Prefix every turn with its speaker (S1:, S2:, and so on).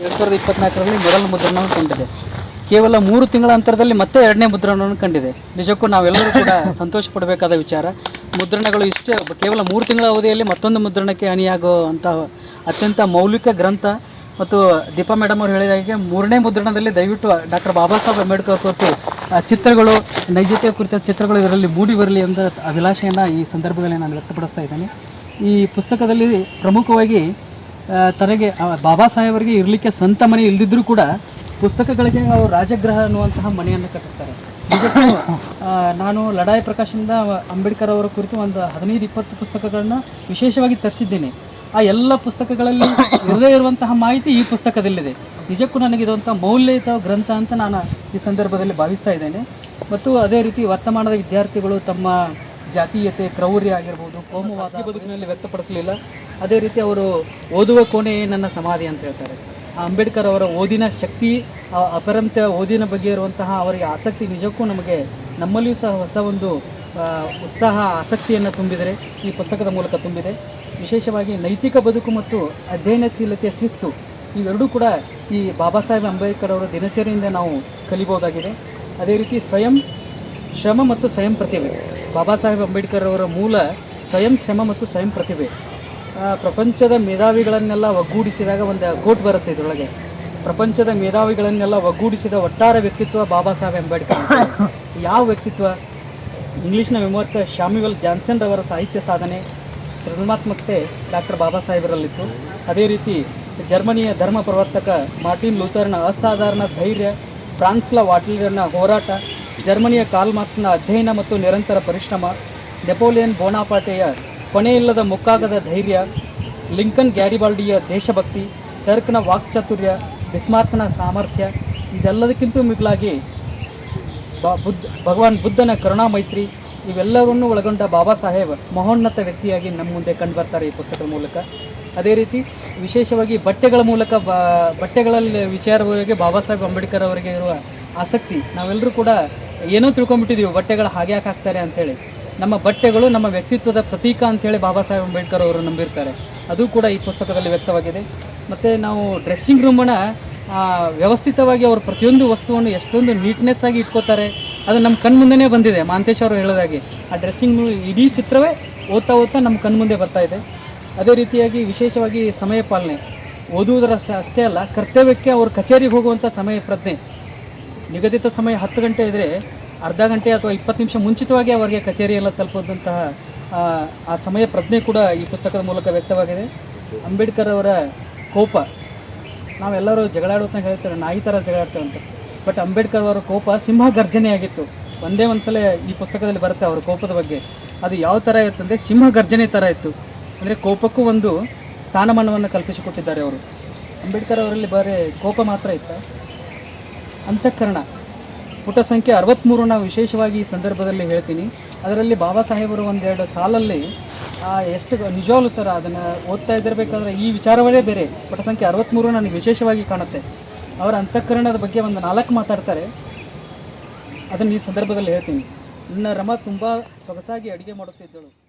S1: ಎರಡು ಸಾವಿರದ ಇಪ್ಪತ್ನಾಲ್ಕರಲ್ಲಿ ಮೊದಲ ಮುದ್ರಣವನ್ನು ಕಂಡಿದೆ. ಕೇವಲ ಮೂರು ತಿಂಗಳ ಅಂತರದಲ್ಲಿ ಮತ್ತೆ ಎರಡನೇ ಮುದ್ರಣವನ್ನು ಕಂಡಿದೆ. ನಿಜಕ್ಕೂ ನಾವೆಲ್ಲರೂ ಕೂಡ ಸಂತೋಷ ಪಡಬೇಕಾದ ವಿಚಾರ. ಮುದ್ರಣಗಳು ಇಷ್ಟೇ ಕೇವಲ ಮೂರು ತಿಂಗಳ ಅವಧಿಯಲ್ಲಿ ಮತ್ತೊಂದು ಮುದ್ರಣಕ್ಕೆ ಅಣಿಯಾಗುವಂಥ ಅತ್ಯಂತ ಮೌಲಿಕ ಗ್ರಂಥ. ಮತ್ತು ದೀಪಾ ಮೇಡಮ್ ಅವರು ಹೇಳಿದ ಹಾಗೆ ಮೂರನೇ ಮುದ್ರಣದಲ್ಲಿ ದಯವಿಟ್ಟು ಡಾಕ್ಟರ್ ಬಾಬಾ ಸಾಹೇಬ್ ಅಂಬೇಡ್ಕರ್ ಕುರಿತು ಆ ಚಿತ್ರಗಳು ನೈಜತೆಯ ಕುರಿತ ಚಿತ್ರಗಳು ಇದರಲ್ಲಿ ಮೂಡಿ ಬರಲಿ ಎಂದ ಅಭಿಲಾಷೆಯನ್ನು ಈ ಸಂದರ್ಭದಲ್ಲಿ ನಾನು ವ್ಯಕ್ತಪಡಿಸ್ತಾ ಇದ್ದೇನೆ. ಈ ಪುಸ್ತಕದಲ್ಲಿ ಪ್ರಮುಖವಾಗಿ ತನಗೆ ಬಾಬಾ ಸಾಹೇಬರಿಗೆ ಇರಲಿಕ್ಕೆ ಸ್ವಂತ ಮನೆ ಇಲ್ದಿದ್ರೂ ಕೂಡ ಪುಸ್ತಕಗಳಿಗೆ ಅವರು ರಾಜಗ್ರಹ ಅನ್ನುವಂತಹ ಮನೆಯನ್ನು ಕಟ್ಟಿಸ್ತಾರೆ. ನಾನು ಲಡಾಯಿ ಪ್ರಕಾಶನದ ಅಂಬೇಡ್ಕರ್ ಅವರ ಕುರಿತು ಒಂದು ಹದಿನೈದು, ಇಪ್ಪತ್ತು ಪುಸ್ತಕಗಳನ್ನ ವಿಶೇಷವಾಗಿ ತರಿಸಿದ್ದೇನೆ. ಆ ಎಲ್ಲ ಪುಸ್ತಕಗಳಲ್ಲಿ ಇರದೇ ಇರುವಂತಹ ಮಾಹಿತಿ ಈ ಪುಸ್ತಕದಲ್ಲಿದೆ. ನಿಜಕ್ಕೂ ನನಗೆ ಇದೊಂಥ ಮೌಲ್ಯಯುತ ಗ್ರಂಥ ಅಂತ ನಾನು ಈ ಸಂದರ್ಭದಲ್ಲಿ ಭಾವಿಸ್ತಾ ಇದ್ದೇನೆ. ಮತ್ತು ಅದೇ ರೀತಿ ವರ್ತಮಾನದ ವಿದ್ಯಾರ್ಥಿಗಳು ತಮ್ಮ ಜಾತೀಯತೆ ಕ್ರೌರ್ಯ ಆಗಿರ್ಬೋದು ಕೋಮುವಾದ ಬದುಕಿನಲ್ಲಿ ವ್ಯಕ್ತಪಡಿಸಲಿಲ್ಲ ಅದೇ ರೀತಿ ಅವರು ಓದುವ ಕೋಣೆ ನನ್ನ ಸಮಾಧಿ ಅಂತ ಹೇಳ್ತಾರೆ. ಆ ಅಂಬೇಡ್ಕರ್ ಅವರ ಓದಿನ ಶಕ್ತಿ ಅಪರಂತ ಓದಿನ ಬಗ್ಗೆ ಇರುವಂತಹ ಅವರಿಗೆ ಆಸಕ್ತಿ ನಿಜಕ್ಕೂ ನಮಗೆ ನಮ್ಮಲ್ಲಿಯೂ ಸಹ ಹೊಸ ಒಂದು ಉತ್ಸಾಹ ಆಸಕ್ತಿಯನ್ನು ತುಂಬಿದರೆ ಈ ಪುಸ್ತಕದ ಮೂಲಕ ತುಂಬಿದೆ. ವಿಶೇಷವಾಗಿ ನೈತಿಕ ಬದುಕು ಮತ್ತು ಅಧ್ಯಯನಶೀಲತೆಯ ಶಿಸ್ತು ಇವೆರಡೂ ಕೂಡ ಈ ಬಾಬಾ ಸಾಹೇಬ್ ಅಂಬೇಡ್ಕರ್ ಅವರ ದಿನಚರಿಯಿಂದ ನಾವು ಕಲಿಬೋದಾಗಿದೆ ಅದೇ ರೀತಿ ಸ್ವಯಂ ಶ್ರಮ ಮತ್ತು ಸ್ವಯಂ ಪ್ರತಿಭೆ. ಬಾಬಾ ಸಾಹೇಬ್ ಅಂಬೇಡ್ಕರ್ ಅವರ ಮೂಲ ಸ್ವಯಂ ಶ್ರಮ ಮತ್ತು ಸ್ವಯಂ ಪ್ರತಿಭೆ. ಪ್ರಪಂಚದ ಮೇಧಾವಿಗಳನ್ನೆಲ್ಲ ಒಗ್ಗೂಡಿಸಿದಾಗ ಒಂದು ಕೋಟ್ ಬರುತ್ತೆ ಇದರೊಳಗೆ. ಪ್ರಪಂಚದ ಮೇಧಾವಿಗಳನ್ನೆಲ್ಲ ಒಗ್ಗೂಡಿಸಿದ ಒಟ್ಟಾರೆ ವ್ಯಕ್ತಿತ್ವ ಬಾಬಾ ಸಾಹೇಬ್ ಅಂಬೇಡ್ಕರ್. ಯಾವ ವ್ಯಕ್ತಿತ್ವ? ಇಂಗ್ಲೀಷ್ನ ವಿಮರ್ಥ ಶಾಮ್ಯುವಲ್ ಜಾನ್ಸನ್ ಅವರ ಸಾಹಿತ್ಯ ಸಾಧನೆ ಸೃಜನಾತ್ಮಕತೆ ಡಾಕ್ಟರ್ ಬಾಬಾ ಸಾಹೇಬರಲ್ಲಿತ್ತು. ಅದೇ ರೀತಿ ಜರ್ಮನಿಯ ಧರ್ಮ ಪ್ರವರ್ತಕ ಮಾರ್ಟಿನ್ ಲೂಥರ್ನ ಅಸಾಧಾರಣ ಧೈರ್ಯ ಫ್ರಾನ್ಸ್ಲ ವಾಟ್ಲಿಯರ್ನ ಹೋರಾಟ ಜರ್ಮನಿಯ ಕಾಲ್ ಮಾರ್ಕ್ಸ್ನ ಅಧ್ಯಯನ ಮತ್ತು ನಿರಂತರ ಪರಿಶ್ರಮ, ನೆಪೋಲಿಯನ್ ಬೋನಾಪಾಟೆಯ ಕೊನೆಯಿಲ್ಲದ ಮುಕ್ಕಾಗದ ಧೈರ್ಯ, ಲಿಂಕನ್ ಗ್ಯಾರಿಬಾಲ್ಡಿಯ ದೇಶಭಕ್ತಿ, ಟರ್ಕ್ನ ವಾಕ್ಚಾತುರ್ಯ, ಬಿಸ್ಮಾರ್ಕ್ನ ಸಾಮರ್ಥ್ಯ, ಇದೆಲ್ಲದಕ್ಕಿಂತ ಮಿಗಿಲಾಗಿ ಬಾ ಬುದ್ಧ, ಭಗವಾನ್ ಬುದ್ಧನ ಕರುಣಾ ಮೈತ್ರಿ ಇವೆಲ್ಲವನ್ನೂ ಒಳಗೊಂಡ ಬಾಬಾ ಸಾಹೇಬ್ ಮಹೋನ್ನತ ವ್ಯಕ್ತಿಯಾಗಿ ನಮ್ಮ ಮುಂದೆ ಕಂಡು ಬರ್ತಾರೆ ಈ ಪುಸ್ತಕದ ಮೂಲಕ. ಅದೇ ರೀತಿ ವಿಶೇಷವಾಗಿ ಬಟ್ಟೆಗಳ ಮೂಲಕ ಬಟ್ಟೆಗಳಲ್ಲಿ ವಿಚಾರವರೆಗೆ ಬಾಬಾ ಸಾಹೇಬ್ ಅಂಬೇಡ್ಕರ್ ಅವರಿಗೆ ಇರುವ ಆಸಕ್ತಿ, ನಾವೆಲ್ಲರೂ ಕೂಡ ಏನೋ ತಿಳ್ಕೊಂಬಿಟ್ಟಿದ್ದೀವಿ ಬಟ್ಟೆಗಳು ಹಾಗೆ ಯಾಕೆ ಹಾಕ್ತಾರೆ ಅಂತೇಳಿ. ನಮ್ಮ ಬಟ್ಟೆಗಳು ನಮ್ಮ ವ್ಯಕ್ತಿತ್ವದ ಪ್ರತೀಕ ಅಂತೇಳಿ ಬಾಬಾ ಸಾಹೇಬ್ ಅಂಬೇಡ್ಕರ್ ಅವರು ನಂಬಿರ್ತಾರೆ. ಅದು ಕೂಡ ಈ ಪುಸ್ತಕದಲ್ಲಿ ವ್ಯಕ್ತವಾಗಿದೆ. ಮತ್ತು ನಾವು ಡ್ರೆಸ್ಸಿಂಗ್ ರೂಮನ್ನು ವ್ಯವಸ್ಥಿತವಾಗಿ ಅವರು ಪ್ರತಿಯೊಂದು ವಸ್ತುವನ್ನು ಎಷ್ಟೊಂದು ನೀಟ್ನೆಸ್ ಆಗಿ ಇಟ್ಕೋತಾರೆ. ಅದು ನಮ್ಮ ಕಣ್ಮುಂದೆನೇ ಬಂದಿದೆ. ಮಾಂತೇಶ್ ಅವರು ಹೇಳೋದಾಗಿ ಆ ಡ್ರೆಸ್ಸಿಂಗ್ ಇಡೀ ಚಿತ್ರವೇ ಓದ್ತಾ ಓದ್ತಾ ನಮ್ಮ ಕಣ್ಮುಂದೆ ಬರ್ತಾ ಇದೆ. ಅದೇ ರೀತಿಯಾಗಿ ವಿಶೇಷವಾಗಿ ಸಮಯ ಪಾಲನೆ. ಓದುವುದರಷ್ಟೇ ಅಷ್ಟೇ ಅಲ್ಲ, ಕರ್ತವ್ಯಕ್ಕೆ ಅವರು ಕಚೇರಿಗೆ ಹೋಗುವಂಥ ಸಮಯ ಪ್ರಜ್ಞೆ. ನಿಗದಿತ ಸಮಯ ಹತ್ತು ಗಂಟೆ ಇದ್ದರೆ ಅರ್ಧ ಗಂಟೆ ಅಥವಾ ಇಪ್ಪತ್ತು ನಿಮಿಷ ಮುಂಚಿತವಾಗಿ ಅವರಿಗೆ ಕಚೇರಿಯೆಲ್ಲ ತಲುಪದಂತಹ ಆ, ಸಮಯ ಪ್ರಜ್ಞೆ ಕೂಡ ಈ ಪುಸ್ತಕದ ಮೂಲಕ ವ್ಯಕ್ತವಾಗಿದೆ. ಅಂಬೇಡ್ಕರ್ ಅವರ ಕೋಪ ನಾವೆಲ್ಲರೂ ಜಗಳಾಡುವಂತ ಹೇಳ್ತಾರೆ ನಾಯಿ ಥರ ಜಗಳಾಡ್ತೇವೆ ಅಂತ. ಬಟ್ ಅಂಬೇಡ್ಕರ್ ಅವರ ಕೋಪ ಸಿಂಹ ಗರ್ಜನೆಯಾಗಿತ್ತು. ಒಂದೇ ಒಂದು ಸಲ ಈ ಪುಸ್ತಕದಲ್ಲಿ ಬರುತ್ತೆ ಅವರ ಕೋಪದ ಬಗ್ಗೆ. ಅದು ಯಾವ ಥರ ಇರ್ತಂದರೆ ಸಿಂಹ ಗರ್ಜನೆ ಥರ ಇತ್ತು. ಅಂದರೆ ಕೋಪಕ್ಕೂ ಒಂದು ಸ್ಥಾನಮಾನವನ್ನು ಕಲ್ಪಿಸಿಕೊಟ್ಟಿದ್ದಾರೆ ಅವರು. ಅಂಬೇಡ್ಕರ್ ಅವರಲ್ಲಿ ಬರೀ ಕೋಪ ಮಾತ್ರ ಇತ್ತ? ಅಂತಃಕರಣ. ಪುಟ ಸಂಖ್ಯೆ ಅರವತ್ತ್ಮೂರು ನಾವು ವಿಶೇಷವಾಗಿ ಈ ಸಂದರ್ಭದಲ್ಲಿ ಹೇಳ್ತೀನಿ. ಅದರಲ್ಲಿ ಬಾಬಾ ಸಾಹೇಬರು ಒಂದೆರಡು ಸಾಲಲ್ಲಿ ಎಷ್ಟು ನಿಜವಾಗ್ಲೂ ಸರ್ ಅದನ್ನು ಓದ್ತಾ ಇದ್ದಿರಬೇಕಾದ್ರೆ ಈ ವಿಚಾರವೇ ಬೇರೆ. ಪುಟ ಸಂಖ್ಯೆ ಅರವತ್ತ್ಮೂರು ನನಗೆ ವಿಶೇಷವಾಗಿ ಕಾಣುತ್ತೆ. ಅವರ ಅಂತಃಕರಣದ ಬಗ್ಗೆ ಒಂದು ನಾಲ್ಕು ಮಾತಾಡ್ತಾರೆ. ಅದನ್ನು ಈ ಸಂದರ್ಭದಲ್ಲಿ ಹೇಳ್ತೀನಿ. ನನ್ನ ರಮ ತುಂಬ ಸೊಗಸಾಗಿ ಅಡುಗೆ ಮಾಡುತ್ತಿದ್ದಳು.